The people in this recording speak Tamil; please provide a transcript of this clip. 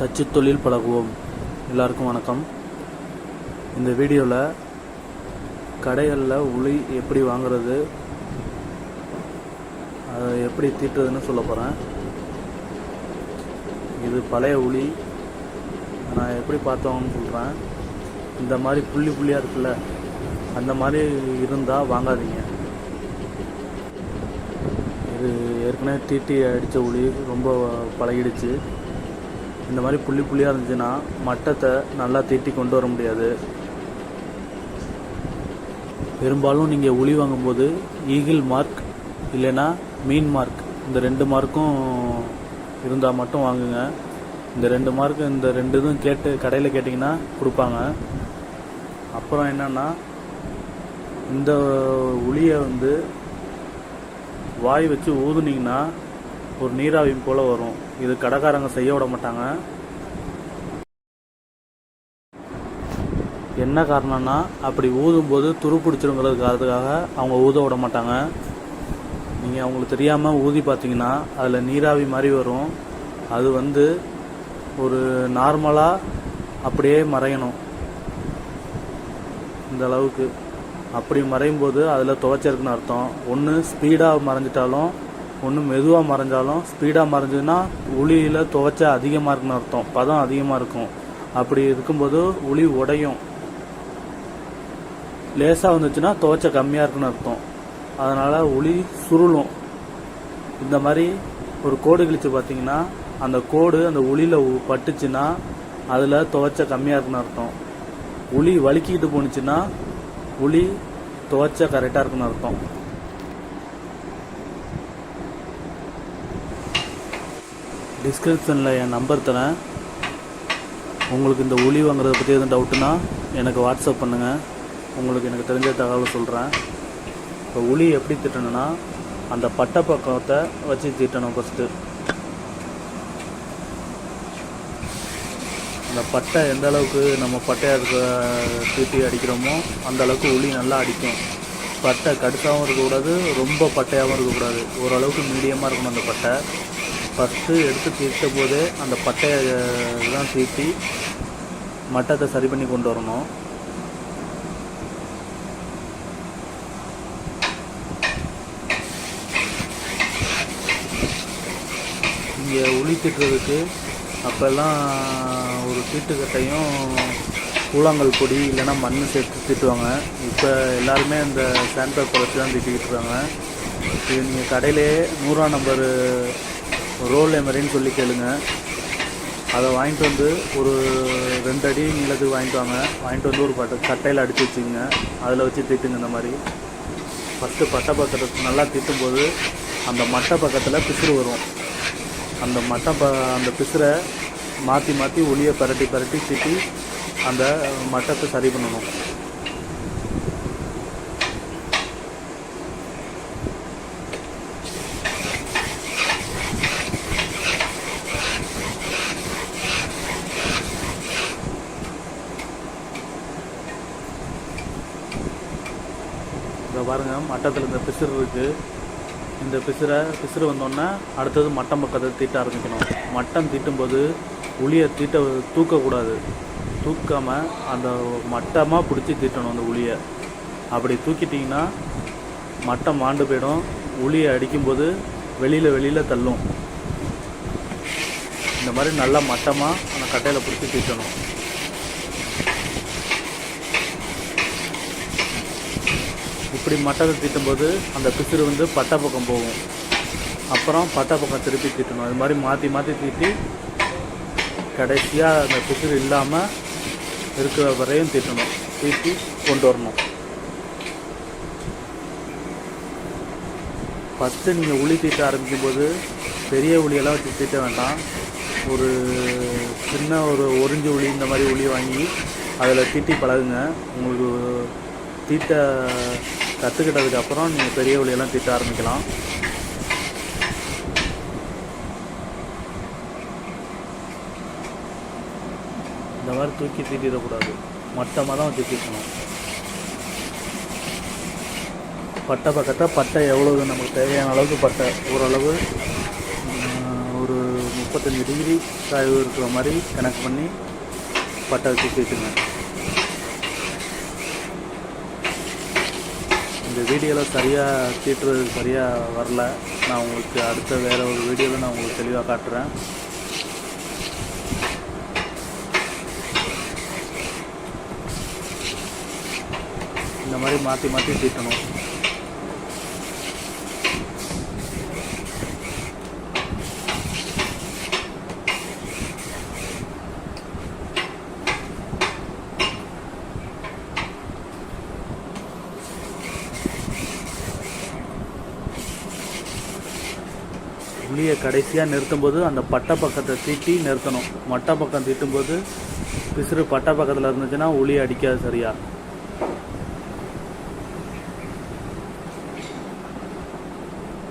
தச்சு தொழில் பழகுவோம். எல்லாருக்கும் வணக்கம். இந்த வீடியோவில் கடைகளில் உளி எப்படி வாங்குறது அதை எப்படி தீட்டுறதுன்னு சொல்ல போகிறேன் இது பழைய உளி. நான் எப்படி பார்த்தோம்னு சொல்கிறேன் இந்த மாதிரி புள்ளி புள்ளியாக இருக்குல்ல அந்த மாதிரி இருந்தால் வாங்காதீங்க. இது ஏற்கனவே தீட்டி அடித்த உளி ரொம்ப பழகிடுச்சு. இந்த மாதிரி புள்ளி புள்ளியாக இருந்துச்சுன்னா மட்டத்தை நல்லா தீட்டி கொண்டு வர முடியாது. பெரும்பாலும் நீங்கள் உளி வாங்கும்போது ஈகிள் மார்க் இல்லைன்னா மீன் மார்க் இந்த ரெண்டு மார்க்கும் இருந்தால் மட்டும் வாங்குங்க. இந்த ரெண்டு மார்க்கு இந்த ரெண்டு இதுவும் கேட்டு கடையில் கேட்டிங்கன்னா கொடுப்பாங்க. அப்புறம் என்னன்னா இந்த உளியை வந்து வாய் வச்சு ஊதுனீங்கன்னா ஒரு நீராவி போல் வரும். இது கடைக்காரங்க செய்ய விட மாட்டாங்க. என்ன காரணம்னா அப்படி ஊதும்போது துரு பிடிச்சிருங்கிறதுக்காக அவங்க ஊத விட மாட்டாங்க. நீங்கள் அவங்களுக்கு தெரியாமல் ஊதி பார்த்தீங்கன்னா அதில் நீராவி மாதிரி வரும். அது வந்து ஒரு நார்மலாக அப்படியே மறையணும். இந்த அளவுக்கு. அப்படி மறையும் போது அதில் துவைச்சிருக்குன்னு அர்த்தம். ஒன்று ஸ்பீடாக மறைஞ்சிட்டாலும் ஒன்று மெதுவாக மறைஞ்சாலும் ஸ்பீடாக மறைஞ்சதுன்னா உளியில் துவைச்ச அதிகமாக இருக்குன்னு அர்த்தம். பதம் அதிகமாக இருக்கும். அப்படி இருக்கும்போது உளி உடையும். லேசாக வந்துச்சுன்னா துவைச்ச கம்மியாக இருக்குன்னு அர்த்தம். அதனால் உளி சுருளும். இந்த மாதிரி ஒரு கோடு கிழிச்சு பார்த்தீங்கன்னா அந்த கோடு அந்த உளியில் பட்டுச்சுன்னா அதில் துவைச்ச கம்மியாக இருக்குன்னு அர்த்தம். உளி வலிக்கிட்டு போணுச்சுன்னா உளி துவைச்ச கரெக்டாக இருக்குன்னு அர்த்தம். டிஸ்கிரிப்ஷனில் என் நம்பர் தரேன். உங்களுக்கு இந்த உளி வாங்குறத பற்றி எதுவும் டவுட்டுனா எனக்கு வாட்ஸ்அப் பண்ணுங்கள் உங்களுக்கு எனக்கு தெரிஞ்ச தகவல் சொல்கிறேன் இப்போ உளி எப்படி திட்டணும்னா அந்த பட்டை பக்கத்தை வச்சு தீட்டணும் ஃபஸ்ட்டு அந்த பட்டை எந்த அளவுக்கு நம்ம பட்டையாக இருக்க தீட்டி அடிக்கிறோமோ அந்த அளவுக்கு உளி நல்லா அடிக்கும். பட்டை கடுத்தாகவும் இருக்கக்கூடாது ரொம்ப பட்டையாகவும் இருக்கக்கூடாது. ஓரளவுக்கு மீடியமாக இருக்கணும் அந்த பட்டை. ஃபஸ்ட்டு எடுத்து தீர்த்த போதே அந்த பட்டையை தான் தீட்டி மட்டத்தை சரி பண்ணி கொண்டு வரணும். இங்கே உளி திட்டுறதுக்கு அப்போல்லாம் ஒரு தீட்டுக்கட்டையும் கூழாங்கல் பொடி இல்லைன்னா மண் சேர்த்து திட்டுவாங்க. இப்போ எல்லாருமே அந்த சாண்ட் பேப்பர் வச்சு தான் திட்டிக்கிட்டு இருக்காங்க. இது நீங்கள் கடையிலே நூறாம் நம்பர் ரோல் எமரின்னு சொல்லி கேளுங்க. அதை வாங்கிட்டு வந்து ஒரு ரெண்டு அடி நீளத்துக்கு வாங்கிட்டு வாங்க. வாங்கிட்டு வந்து ஒரு பட்டை கட்டையில் அடித்து வச்சுக்கோங்க. அதில் வச்சு திட்டுங்க இந்த மாதிரி. ஃபஸ்ட்டு பட்டை பக்கத்தை நல்லா திட்டும்போது அந்த மட்டை பக்கத்தில் பிசுறு வரும். அந்த மட்டை ப அந்த பிசுரை மாற்றி மாற்றி ஒளியை பரட்டி பரட்டி திட்டி அந்த மட்டத்தை சரி பண்ணணும். இப்போ பாருங்கள் மட்டத்தில் இந்த பிசுறு இருக்குது இந்த பிசுரை பிசுறு வந்தோன்னே அடுத்தது மட்டம் பக்கத்தை தீட்ட ஆரம்பிக்கணும். மட்டம் தீட்டும்போது உளியை தீட்ட தூக்கக்கூடாது. தூக்காமல் அந்த மட்டமாக பிடிச்சி தீட்டணும் அந்த உளியை. அப்படி தூக்கிட்டிங்கன்னா மட்டம் மாண்டு போயிடும். உளியை அடிக்கும்போது வெளியில் வெளியில் தள்ளும். இந்த மாதிரி நல்லா மட்டமாக அந்த கட்டையில் பிடிச்சி தீட்டணும். அப்படி மட்டத்தை தீட்டும்போது அந்த பிசுறு வந்து பட்டை பக்கம் போகும். அப்புறம் பட்டை பக்கம் திருப்பி தீட்டணும். அது மாதிரி மாற்றி மாற்றி தீட்டி கடைசியாக அந்த பிசுறு இல்லாமல் இருக்கிற வரையும் தீட்டணும். தீட்டி கொண்டு வரணும். ஃபஸ்ட்டு நீங்கள் உளி தீட்ட ஆரம்பிக்கும் போது பெரிய உளியெல்லாம் வச்சு தீட்ட வேண்டாம். ஒரு சின்ன ஒரு ஒரிஞ்சு உளி இந்த மாதிரி உளி வாங்கி அதில் தீட்டி பழகுங்க. உங்களுக்கு தீட்ட கற்றுக்கிட்டதுக்கு அப்புறம் நீங்கள் பெரிய உளியெல்லாம் தீட்ட ஆரம்பிக்கலாம். இந்த மாதிரி தூக்கி தீட்டிடக்கூடாது. மட்டமாக தான் வச்சு பட்டை பக்கத்தை பட்டை எவ்வளவு நமக்கு தேவையான அளவுக்கு பட்டை? ஓரளவு ஒரு முப்பத்தஞ்சு டிகிரி சாய்வு இருக்கிற மாதிரி கணக்கு பண்ணி பட்டை வச்சு தீட்டுங்க. இந்த வீடியோவில் சரியாக தீட்டுறது சரியாக வரல. நான் உங்களுக்கு அடுத்த வேறு ஒரு வீடியோவில் நான் உங்களுக்கு தெளிவாக காட்டுறேன். இந்த மாதிரி மாற்றி மாற்றி தீட்டணும். வண்டியை கடைசியாக நிறுத்தும்போது அந்த பட்டை பக்கத்தை தீட்டி நிறுத்தணும். மட்டை பக்கம் தீட்டும்போது பிசுறு பட்டை பக்கத்தில் இருந்துச்சுன்னா உளி அடிக்காது சரியாக